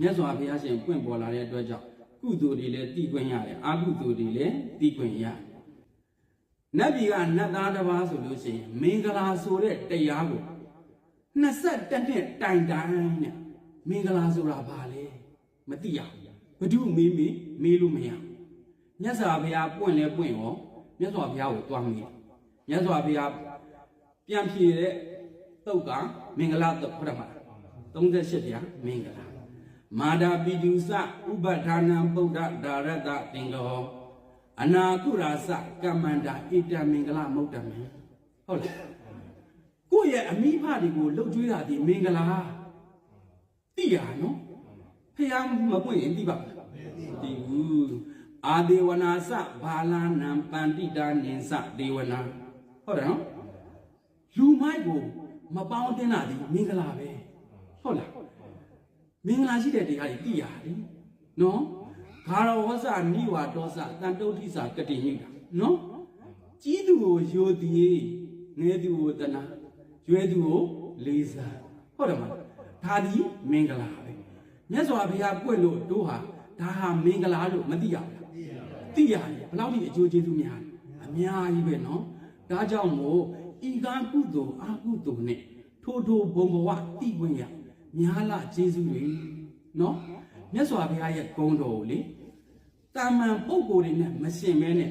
မြတ်စွာဘုရားရှင်ပွင့်ပေါ်လာတဲ့အတွက်ကြောင့်ကုသိုလ်တွေလည်းတည်ခွင့်ရတယ်အကုသိုလ်တွေလည်းတည်ခွင့်ရတယ်နတ်ပြည်ကနတ်သားတစ်ပါးဆိုလို့ရှိရင်မင်္ဂလာဆိုတဲ့တရားကို22နှစ်တိုင်တိုင်နဲ့မင်္ဂလာဆိုတာဘာလဲမသိရဘူးဘဒုမေးမေးမေးလို့မရဘူးမြတ်စွာဘုရားပွင့်လဲပွင့်ရောမြတ်စွာဘုရားကိုတွားမေးတယ်မြတ်စွာဘုရားပြန်ဖြေတဲ့တုတ်ကမင်္ဂလာတုတ်ဟုတ်တယ်မလား38တရားမင်္ဂလာ မာဒာပိတုစဥပဌာနံဗုဒ္ဓဒါရတသင်္ကောအနာကုရာစကမ္မန္တာဣတမင်္ဂလမုဒ္ဓမေဟုတ်လားကိုယ့်ရဲ့အမိဖတွေကိုလှုပ်ကြွေးတာဒီမင်္ဂလာသိရနော်ဖះမပွင့်ရင်သိပါ့မလားသိဘူးအာဒေဝနာစဘာလာနံပန္တိတာနိစဒေဝနာဟုတ်တယ်နော်လူမိုက်ကိုမပေါင်းတင်တာဒီမင်္ဂလာပဲဟုတ်လား မင်္ဂလာရှိတဲ့တရားတွေသိရတယ်နော်ဂါရဝဇနိဝါဒောစတန်တုဋ္ဌိစာကတိညိတာနော်ကြီးသူကိုယိုသည်ငယ်သူကိုတနာရွယ်သူကိုလေးစားဟုတ်တယ်မလားဒါဒီမင်္ဂလာပဲမြတ်စွာဘုရားပွင့်လို့တို့ဟာဒါဟာမင်္ဂလာလို့မသိရဘူးလားသိရတယ်ဘယ်လောက်ဒီအကျိုးကျေးဇူးများလဲအများကြီးပဲနော်ဒါကြောင့်မို့ဤကားကုသိုလ်အာကုသိုလ်နဲ့ထိုးထိုးဘုံဘဝတိခွင့်ရ များလာကျေးဇူးတွေနော်မြတ်စွာဘုရားရဲ့ဂုဏ်တော်ကိုလေတာမန်ပုဂ္ဂိုလ်တွေနဲ့မရှင်မဲနဲ့